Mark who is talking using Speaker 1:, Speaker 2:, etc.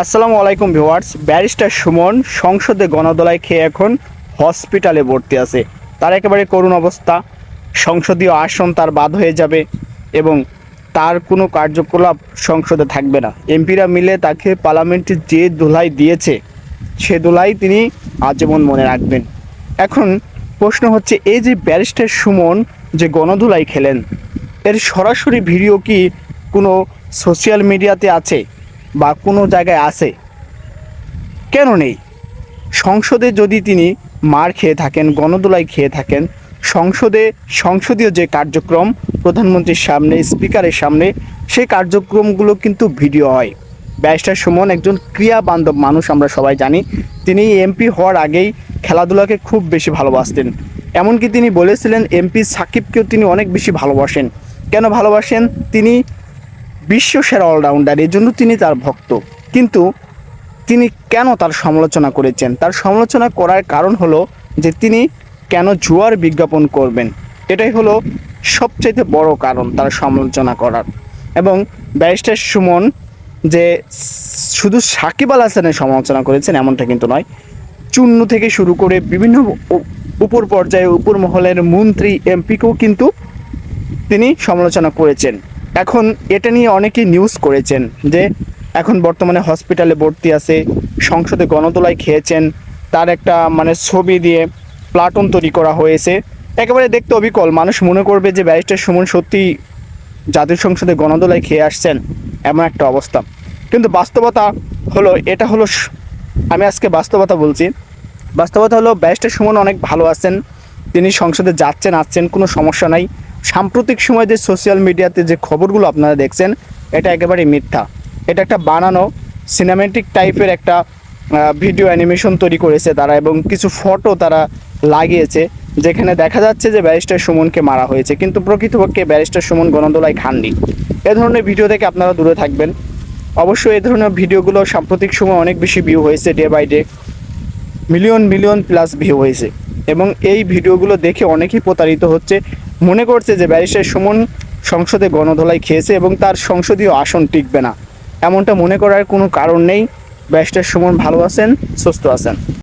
Speaker 1: আসসালামু আলাইকুম viewers, barrister Suman সংসদে গণদলায় খেয়ে এখন হসপিটালে ভর্তি আছে। তার একেবারে করুণ অবস্থা। সংসদীয় আসন তার বাদ হয়ে যাবে এবং তার কোনো কার্যকলাপ সংসদে থাকবে না। এমপিরা মিলে তাকে পার্লামেন্টে যে দোলাই দিয়েছে, সে দোলাই তিনি আজীবন মনে রাখবেন। এখন প্রশ্ন হচ্ছে, এই যে ব্যারিস্টার সুমন যে গণধুলাই খেলেন, এর সরাসরি ভিডিও কি কোনো সোশ্যাল মিডিয়াতে আছে? বা কোনো জায়গায় আছে? কেন নেই? সংসদে যদি তিনি মার খেয়ে থাকেন, গণদোলায় খেয়ে থাকেন, সংসদে সংসদীয় যে কার্যক্রম প্রধানমন্ত্রীর সামনে, স্পিকারের সামনে, সেই কার্যক্রমগুলো কিন্তু ভিডিও হয়। ব্যারিস্টার সুমন একজন ক্রিয়া বান্ধব মানুষ, আমরা সবাই জানি। তিনি এমপি হওয়ার আগেই খেলাধুলাকে খুব বেশি ভালোবাসতেন। এমনকি তিনি বলেছিলেন, এমপি সাকিবকেও তিনি অনেক বেশি ভালোবাসেন। কেন ভালোবাসেন? তিনি বিশ্ব সেরা অলরাউন্ডার এই জন্য তিনি তার ভক্ত। কিন্তু তিনি কেন তার সমালোচনা করেছেন? তার সমালোচনা করার কারণ হলো যে তিনি কেন জুয়ার বিজ্ঞাপন করবেন? এটাই হলো সবচেয়ে বড় কারণ তার সমালোচনা করার। এবং ব্যারিস্টার সুমন যে শুধু সাকিব আল হাসানের সমালোচনা করেছেন এমনটা কিন্তু নয় চূন্য থেকে শুরু করে বিভিন্ন উপর পর্যায়ে, উপর মহলের মন্ত্রী, এমপিকেও কিন্তু তিনি সমালোচনা করেছেন। এখন এটা নিয়ে অনেকেই নিউজ করেছেন যে এখন বর্তমানে হসপিটালে ভর্তি আছে, সংসদে গণতলায় খেয়েছেন, তার একটা মানে ছবি দিয়ে প্লাটুন তৈরি করা হয়েছে। একেবারে দেখতে অবিকল, মানুষ মনে করবে যে ব্যারিস্টার সুমন সত্যি জাতীয় সংসদে গণদোলায় খেয়ে আসছেন, এমন একটা অবস্থা। কিন্তু বাস্তবতা হলো, এটা হলো আমি আজকে বাস্তবতা বলছি। বাস্তবতা হলো, ব্যারিস্টার সুমন অনেক ভালো আছেন, তিনি সংসদে যাচ্ছেন, আসছেন, কোনো সমস্যা নাই। সাম্প্রতিক সময় যে সোশ্যাল মিডিয়াতে যে খবরগুলো আপনারা দেখছেন, এটা একেবারে মিথ্যা। এটা একটা বানানো সিনেমেটিক টাইপের একটা ভিডিও অ্যানিমেশন তৈরি করেছে তারা এবং কিছু ফটো তারা লাগিয়েছে, যেখানে দেখা যাচ্ছে যে ব্যারিস্টার সুমনকে মারা হয়েছে। কিন্তু প্রকৃতপক্ষে ব্যারিস্টার সুমন গণদোলায় খাননি। এ ধরনের ভিডিও থেকে আপনারা দূরে থাকবেন। অবশ্যই এ ধরনের ভিডিওগুলো সাম্প্রতিক সময় অনেক বেশি ভিউ হয়েছে day by day million million plus view হয়েছে। এবং এই ভিডিওগুলো দেখে অনেকেই প্রতারিত হচ্ছে। মনে করছে যে ব্যারিস্টার সুমন সংসদে গণধলাই খেয়েছে এবং তার সংসদীয় আসন টিকবে না। এমনটা মনে করার কোনো কারণ নেই। ব্যারিস্টার সুমন ভালো আছেন, সুস্থ আছেন।